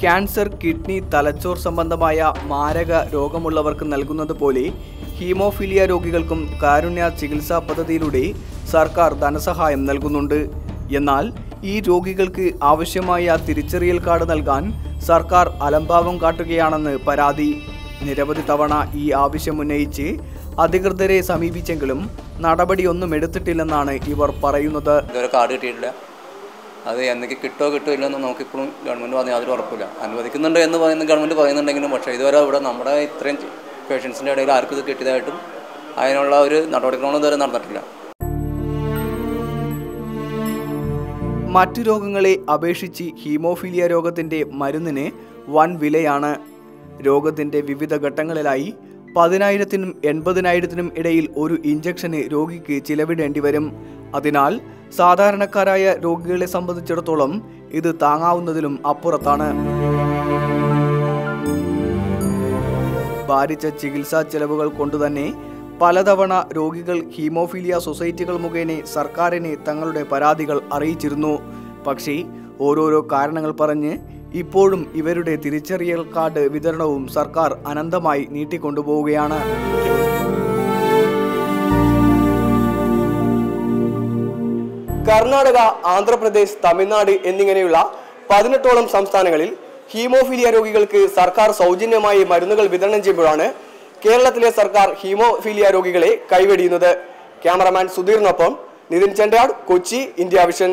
Cancer kidney തലച്ചോർ സംബന്ധമായ മാരക രോഗമുള്ളവർക്ക് നൽകുന്നത് പോലെ ഹീമോഫീലിയ രോഗികൾക്കും കാരുണ്യ ചികിത്സാ പദ്ധതിയിലൂടെ സർക്കാർ ധനസഹായം നൽകുന്നുണ്ട്. എന്നാൽ ഈ രോഗികൾക്ക് ആവശ്യമായ തിരിച്ചറിയൽ കാർഡ് നൽകാൻ സർക്കാർ അലംഭാവം കാട്ടുകയാണെന്ന് പരാതി. നിരവധി തവണ ഈ ആവശ്യം ഉന്നയിച്ച് അധികൃതരെ സമീപിച്ചെങ്കിലും നടപടിയൊന്നും എടുത്തിട്ടില്ലെന്നാണ് ഇവർ പറയുന്നത്. ഇതുവരെ കാർഡ് കിട്ടിയിട്ടില്ല. അത് എന്നൊക്കെ കിട്ടോ കിട്ടോ ഇല്ലെന്ന് നമുക്കിപ്പോഴും ഗവൺമെന്റ് പറഞ്ഞാൽ യാതൊരു ഉറപ്പില്ല അനുവദിക്കുന്നുണ്ട് എന്ന് പറയുന്ന ഗവൺമെന്റ് പറയുന്നുണ്ടെങ്കിലും പക്ഷേ ഇതുവരെ ഇവിടെ നമ്മുടെ ഇത്രയും പേഷ്യൻസിന്റെ ഇടയിൽ ആർക്കും ഇത് കിട്ടിയതായിട്ടും അതിനുള്ള ഒരു നടപടിക്രമം ഇതുവരെ നടന്നിട്ടില്ല. മറ്റു രോഗങ്ങളെ അപേക്ഷിച്ച് ഹീമോഫീലിയ രോഗത്തിന്റെ മരുന്നിന് വൻ വിലയാണ്. രോഗത്തിന്റെ വിവിധ ഘട്ടങ്ങളിലായി പതിനായിരത്തിനും എൺപതിനായിരത്തിനും ഇടയിൽ ഒരു ഇഞ്ചക്ഷന് രോഗിക്ക് ചിലവിടേണ്ടി വരും. അതിനാൽ സാധാരണക്കാരായ രോഗികളെ സംബന്ധിച്ചിടത്തോളം ഇത് താങ്ങാവുന്നതിലും അപ്പുറത്താണ്. ഭാരിച്ച ചികിത്സാ ചെലവുകൾ കൊണ്ടുതന്നെ പലതവണ രോഗികൾ ഹീമോഫീലിയ സൊസൈറ്റികൾ മുഖേന സർക്കാരിനെ തങ്ങളുടെ പരാതികൾ അറിയിച്ചിരുന്നു. പക്ഷേ ഓരോരോ കാരണങ്ങൾ പറഞ്ഞ് ഇപ്പോഴും ഇവരുടെ തിരിച്ചറിയൽ കാർഡ് വിതരണവും സർക്കാർ അനന്തമായി നീട്ടിക്കൊണ്ടുപോവുകയാണ്. കർണാടക ആന്ധ്രാപ്രദേശ് തമിഴ്നാട് എന്നിങ്ങനെയുള്ള പതിനെട്ടോളം സംസ്ഥാനങ്ങളിൽ ഹീമോഫീലിയ രോഗികൾക്ക് സർക്കാർ സൗജന്യമായി മരുന്നുകൾ വിതരണം ചെയ്യുമ്പോഴാണ് കേരളത്തിലെ സർക്കാർ ഹീമോഫീലിയ രോഗികളെ കൈവെടിയുന്നത്. ക്യാമറമാൻ സുധീറിനൊപ്പം നിതിൻ ചെണ്ടയാട് കൊച്ചി ഇന്ത്യ വിഷൻ.